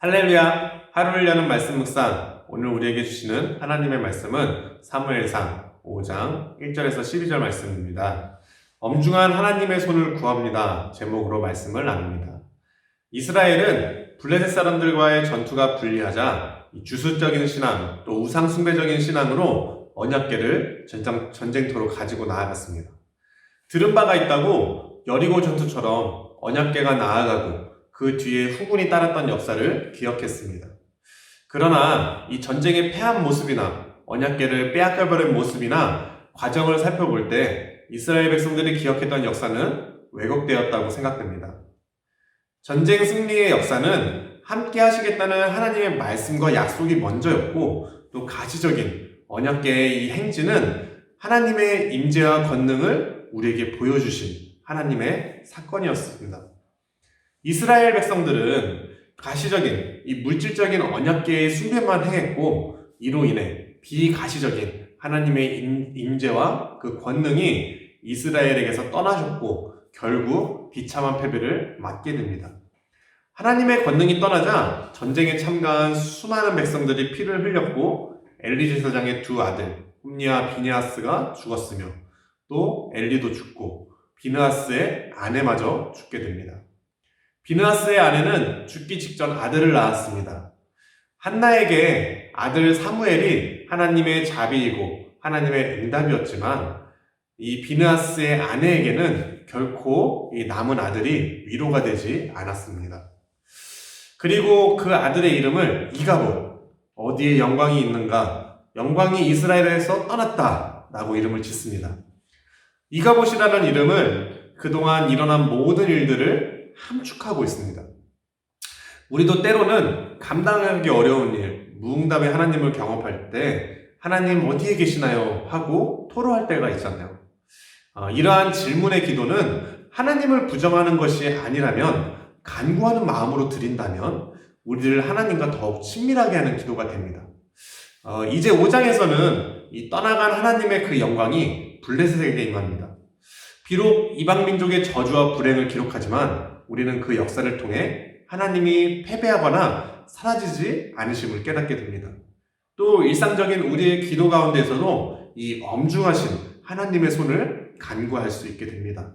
할렐루야! 하루를 여는 말씀 묵상. 오늘 우리에게 주시는 하나님의 말씀은 사무엘상 5장 1절에서 12절 말씀입니다. 엄중한 하나님의 손을 구합니다. 제목으로 말씀을 나눕니다. 이스라엘은 블레셋 사람들과의 전투가 불리하자 이 주술적인 신앙, 또 우상숭배적인 신앙으로 언약계를 전장, 전쟁터로 가지고 나아갔습니다. 들은 바가 있다고 여리고 전투처럼 언약계가 나아가고 그 뒤에 후군이 따랐던 역사를 기억했습니다. 그러나 이 전쟁의 패한 모습이나 언약계를 빼앗겨버린 모습이나 과정을 살펴볼 때 이스라엘 백성들이 기억했던 역사는 왜곡되었다고 생각됩니다. 전쟁 승리의 역사는 함께 하시겠다는 하나님의 말씀과 약속이 먼저였고 또 가시적인 언약계의 이 행진은 하나님의 임재와 권능을 우리에게 보여주신 하나님의 사건이었습니다. 이스라엘 백성들은 가시적인 이 물질적인 언약계의 숭배만 행했고 이로 인해 비가시적인 하나님의 임- 임재와 그 권능이 이스라엘에게서 떠나셨고 결국 비참한 패배를 맞게 됩니다. 하나님의 권능이 떠나자 전쟁에 참가한 수많은 백성들이 피를 흘렸고 엘리 제사장의 두 아들 홈니와 비니아스가 죽었으며 또 엘리도 죽고 비느하스의 아내마저 죽게 됩니다. 비느하스의 아내는 죽기 직전 아들을 낳았습니다. 한나에게 아들 사무엘이 하나님의 자비이고 하나님의 응답이었지만 이 비느하스의 아내에게는 결코 이 남은 아들이 위로가 되지 않았습니다. 그리고 그 아들의 이름을 이가보 어디에 영광이 있는가 영광이 이스라엘에서 떠났다 라고 이름을 짓습니다. 이가봇이라는 이름은 그동안 일어난 모든 일들을 함축하고 있습니다. 우리도 때로는 감당하기 어려운 일, 무응답의 하나님을 경험할 때 하나님 어디에 계시나요? 하고 토로할 때가 있잖아요. 어, 이러한 질문의 기도는 하나님을 부정하는 것이 아니라면 간구하는 마음으로 드린다면 우리를 하나님과 더욱 친밀하게 하는 기도가 됩니다. 어, 이제 5장에서는 이 떠나간 하나님의 그 영광이 블레셋에게 임합니다. 비록 이방 민족의 저주와 불행을 기록하지만 우리는 그 역사를 통해 하나님이 패배하거나 사라지지 않으심을 깨닫게 됩니다. 또 일상적인 우리의 기도 가운데서도 이 엄중하신 하나님의 손을 간구할 수 있게 됩니다.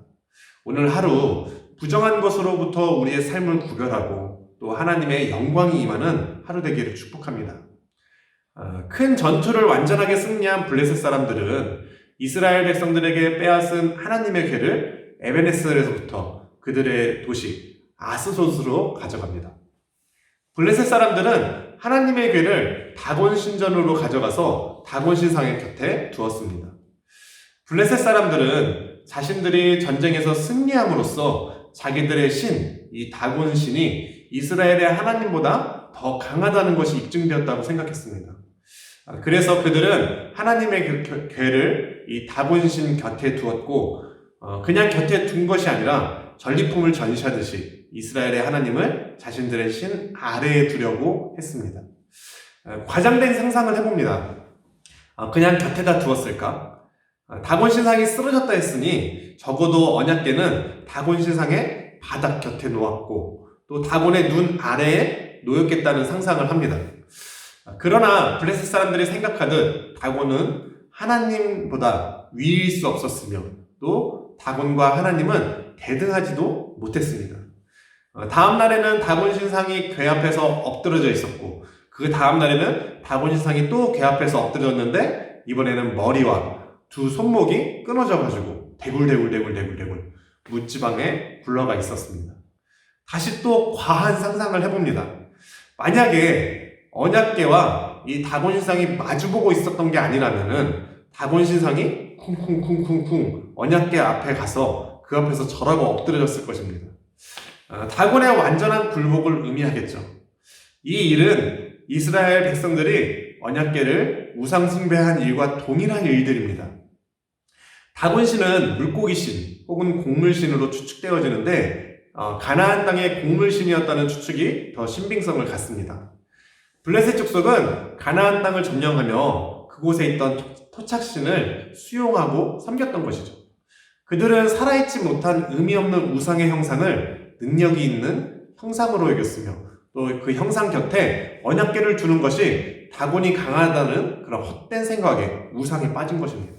오늘 하루 부정한 것으로부터 우리의 삶을 구별하고 또 하나님의 영광이 임하는 하루 되기를 축복합니다. 어, 큰 전투를 완전하게 승리한 블레셋 사람들은 이스라엘 백성들에게 빼앗은 하나님의 괴를 에베네스에서부터 그들의 도시 아스솥으로 가져갑니다. 블레셋 사람들은 하나님의 괴를 다곤 신전으로 가져가서 다곤 신상의 곁에 두었습니다. 블레셋 사람들은 자신들이 전쟁에서 승리함으로써 자기들의 신, 이 다곤 신이 이스라엘의 하나님보다 더 강하다는 것이 입증되었다고 생각했습니다. 아, 그래서 그들은 하나님의 괴를 이 다곤 신 곁에 두었고, 어, 그냥 곁에 둔 것이 아니라 전리품을 전시하듯이 이스라엘의 하나님을 자신들의 신 아래에 두려고 했습니다. 어, 과장된 상상을 해봅니다. 어, 그냥 곁에다 두었을까? 어, 다곤 신상이 쓰러졌다 했으니 적어도 언약계는 다곤 신상의 바닥 곁에 놓았고 또 다곤의 눈 아래에 놓였겠다는 상상을 합니다. 아, 그러나 블레셋 사람들이 생각하듯 다곤은 하나님보다 위일 수 없었으며 또 다곤과 하나님은 대등하지도 못했습니다. 어, 다음 날에는 다곤 신상이 궤 앞에서 엎드러져 있었고 그 다음 날에는 다곤 신상이 또 궤 앞에서 엎드렸는데 이번에는 머리와 두 손목이 끊어져 가지고 대굴대굴대굴대굴대굴 묻지방에 굴러가 있었습니다. 다시 또 과한 상상을 해봅니다. 만약에 언약계와 이 다곤 신상이 마주보고 있었던 게 아니라면은 다곤 신상이 쿵쿵쿵쿵쿵 언약계 앞에 가서 그 앞에서 절하고 엎드려졌을 것입니다. 아, 다곤의 완전한 굴복을 의미하겠죠. 이 일은 이스라엘 백성들이 언약계를 우상숭배한 일과 동일한 일들입니다. 다곤신은 물고기신 혹은 곡물신으로 추측되어지는데 어, 가나안 땅의 곡물신이었다는 추측이 더 신빙성을 갖습니다. 블레셋 족속은 가나안 땅을 점령하며 그곳에 있던 토- 토착신을 수용하고 섬겼던 것이죠. 그들은 살아있지 못한 의미 없는 우상의 형상을 능력이 있는 형상으로 여겼으며 또 그 형상 곁에 언약계를 두는 것이 다곤이 강하다는 그런 헛된 생각에 우상에 빠진 것입니다.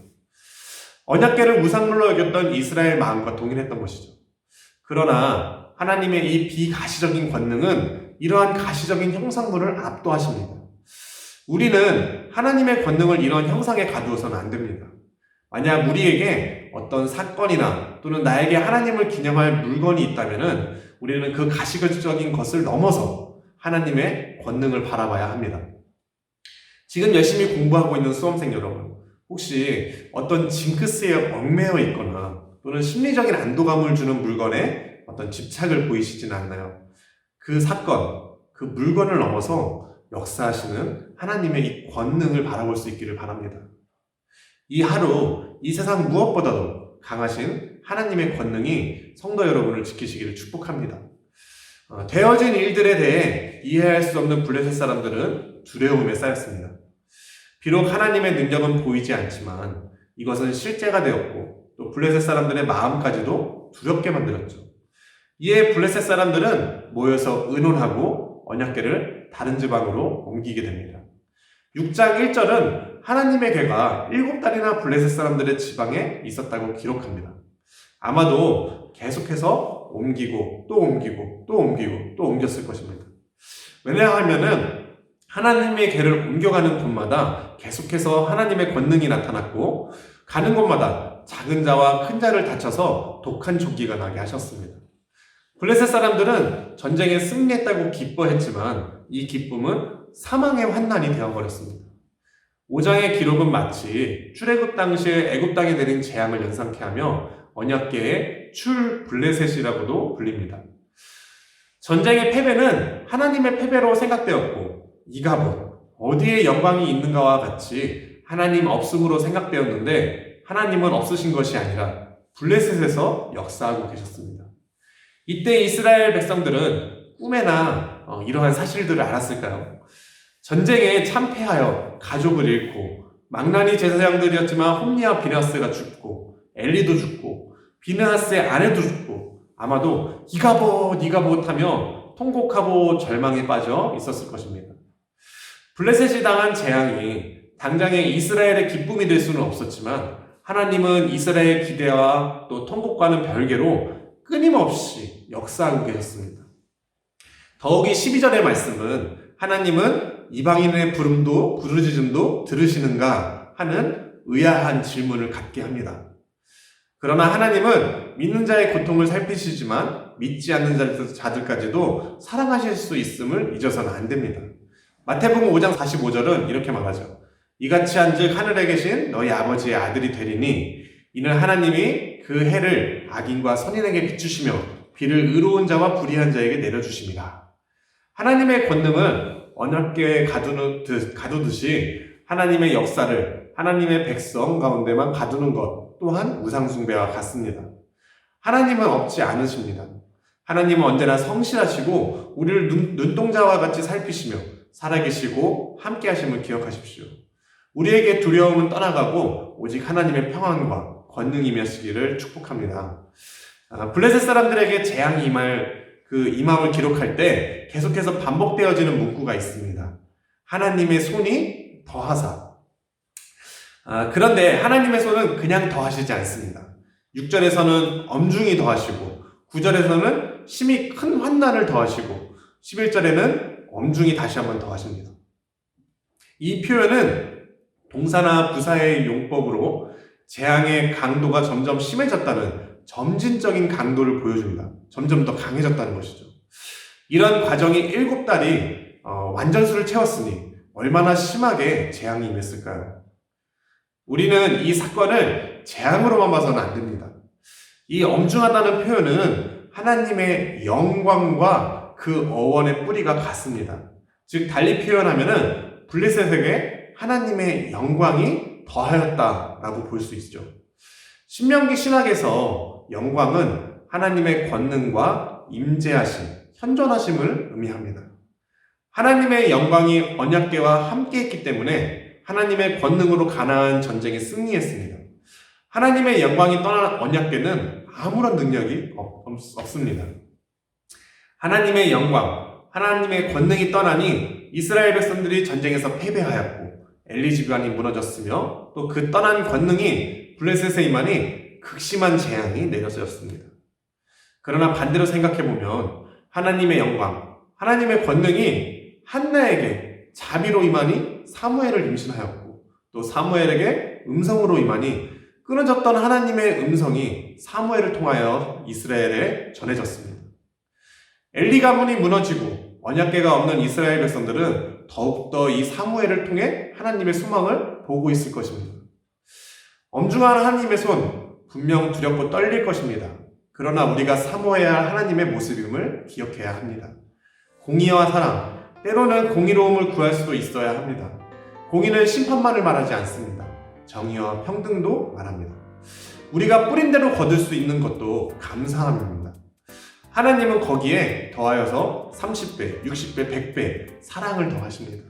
언약계를 우상물로 여겼던 이스라엘 마음과 동일했던 것이죠. 그러나 하나님의 이 비가시적인 권능은 이러한 가시적인 형상물을 압도하십니다. 우리는 하나님의 권능을 이런 형상에 가두어서는 안 됩니다. 만약 우리에게 어떤 사건이나 또는 나에게 하나님을 기념할 물건이 있다면은 우리는 그 가시적인 것을 넘어서 하나님의 권능을 바라봐야 합니다. 지금 열심히 공부하고 있는 수험생 여러분, 혹시 어떤 징크스에 얽매여 있거나 또는 심리적인 안도감을 주는 물건에 어떤 집착을 보이시지는 않나요? 그 사건, 그 물건을 넘어서 역사하시는 하나님의 이 권능을 바라볼 수 있기를 바랍니다. 이 하루, 이 세상 무엇보다도 강하신 하나님의 권능이 성도 여러분을 지키시기를 축복합니다. 어, 되어진 일들에 대해 이해할 수 없는 블레셋 사람들은 두려움에 쌓였습니다. 비록 하나님의 능력은 보이지 않지만 이것은 실제가 되었고 또 블레셋 사람들의 마음까지도 두렵게 만들었죠. 이에 블레셋 사람들은 모여서 의논하고 언약계를 다른 지방으로 옮기게 됩니다. 6장 1절은 하나님의 괴가 7달이나 블레셋 사람들의 지방에 있었다고 기록합니다. 아마도 계속해서 옮기고 또 옮기고 또 옮기고 또 옮겼을 것입니다. 왜냐하면은 하나님의 괴를 옮겨가는 곳마다 계속해서 하나님의 권능이 나타났고 가는 곳마다 작은 자와 큰 자를 다쳐서 독한 조기가 나게 하셨습니다. 블레셋 사람들은 전쟁에 승리했다고 기뻐했지만 이 기쁨은 사망의 환난이 되어버렸습니다. 5장의 기록은 마치 출애굽 당시에 애굽 땅에 내린 재앙을 연상케 하며 언약계의 출 블레셋이라고도 불립니다. 전쟁의 패배는 하나님의 패배로 생각되었고 이가봇 어디에 영광이 있는가와 같이 하나님 없음으로 생각되었는데 하나님은 없으신 것이 아니라 블레셋에서 역사하고 계셨습니다. 이때 이스라엘 백성들은 꿈에나 어, 이러한 사실들을 알았을까요? 전쟁에 참패하여 가족을 잃고 망나니 제사장들이었지만 홈리와 비나스가 죽고 엘리도 죽고 비나스의 아내도 죽고 아마도 이가봇 이가봇 하며 통곡하고 절망에 빠져 있었을 것입니다. 블레셋이 당한 재앙이 당장의 이스라엘의 기쁨이 될 수는 없었지만 하나님은 이스라엘의 기대와 또 통곡과는 별개로 끊임없이 역사하고 계셨습니다. 더욱이 12절의 말씀은 하나님은 이방인의 부름도 부르짖음도 들으시는가 하는 의아한 질문을 갖게 합니다. 그러나 하나님은 믿는 자의 고통을 살피시지만 믿지 않는 자들까지도 사랑하실 수 있음을 잊어서는 안 됩니다. 마태복음 5장 45절은 이렇게 말하죠. 이같이 한즉 하늘에 계신 너희 아버지의 아들이 되리니 이는 하나님이 그 해를 악인과 선인에게 비추시며 비를 의로운 자와 불의한 자에게 내려주십니다. 하나님의 권능은 언약계에 가두듯이 하나님의 역사를 하나님의 백성 가운데만 가두는 것 또한 우상숭배와 같습니다. 하나님은 없지 않으십니다. 하나님은 언제나 성실하시고 우리를 눈, 눈동자와 같이 살피시며 살아계시고 함께 하심을 기억하십시오. 우리에게 두려움은 떠나가고 오직 하나님의 평안과 권능이면시기를 축복합니다. 아, 블레셋 사람들에게 재앙이 임할 그 임함을 기록할 때 계속해서 반복되어지는 문구가 있습니다. 하나님의 손이 더하사. 아, 그런데 하나님의 손은 그냥 더하시지 않습니다. 6절에서는 엄중히 더하시고 9절에서는 심히 큰 환난을 더하시고 11절에는 엄중히 다시 한번 더하십니다. 이 표현은 동사나 부사의 용법으로 재앙의 강도가 점점 심해졌다는 점진적인 강도를 보여줍니다. 점점 더 강해졌다는 것이죠. 이런 과정이 일곱 달이 어, 완전수를 채웠으니 얼마나 심하게 재앙이 임했을까요? 우리는 이 사건을 재앙으로만 봐서는 안 됩니다. 이 엄중하다는 표현은 하나님의 영광과 그 어원의 뿌리가 같습니다. 즉 달리 표현하면은 블레셋에게 하나님의 영광이 더하였다라고 볼 수 있죠. 신명기 신학에서 영광은 하나님의 권능과 임재하심, 현존하심을 의미합니다. 하나님의 영광이 언약계와 함께 했기 때문에 하나님의 권능으로 가나안 전쟁에 승리했습니다. 하나님의 영광이 떠난 언약계는 아무런 능력이 없, 없습니다. 하나님의 영광, 하나님의 권능이 떠나니 이스라엘 백성들이 전쟁에서 패배하였고 엘리 집안이 무너졌으며 또 그 떠난 권능이 임하니 극심한 재앙이 내려졌습니다. 그러나 반대로 생각해보면 하나님의 영광, 하나님의 권능이 한나에게 자비로 임하니 사무엘을 임신하였고 또 사무엘에게 음성으로 임하니 끊어졌던 하나님의 음성이 사무엘을 통하여 이스라엘에 전해졌습니다. 엘리 가문이 무너지고 언약계가 없는 이스라엘 백성들은 더욱더 이 사무엘을 통해 하나님의 소망을 보고 있을 것입니다. 엄중한 하나님의 손 분명 두렵고 떨릴 것입니다. 그러나 우리가 사모해야 할 하나님의 모습임을 기억해야 합니다. 공의와 사랑, 때로는 공의로움을 구할 수도 있어야 합니다. 공의는 심판만을 말하지 않습니다. 정의와 평등도 말합니다. 우리가 뿌린 대로 거둘 수 있는 것도 감사함입니다. 하나님은 거기에 더하여서 30배, 60배, 100배 사랑을 더하십니다.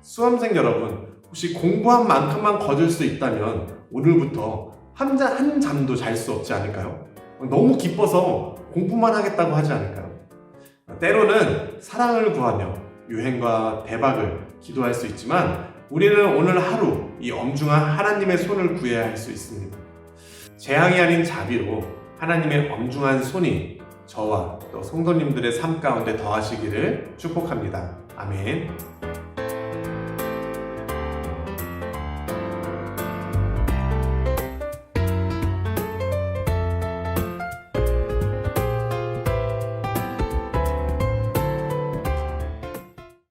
수험생 여러분, 혹시 공부한 만큼만 거둘 수 있다면 오늘부터 한, 잠, 한 잠도 잘 수 없지 않을까요? 너무 기뻐서 공부만 하겠다고 하지 않을까요? 때로는 사랑을 구하며 유행과 대박을 기도할 수 있지만 우리는 오늘 하루 이 엄중한 하나님의 손을 구해야 할 수 있습니다. 재앙이 아닌 자비로 하나님의 엄중한 손이 저와 또 성도님들의 삶 가운데 더하시기를 축복합니다. 아멘.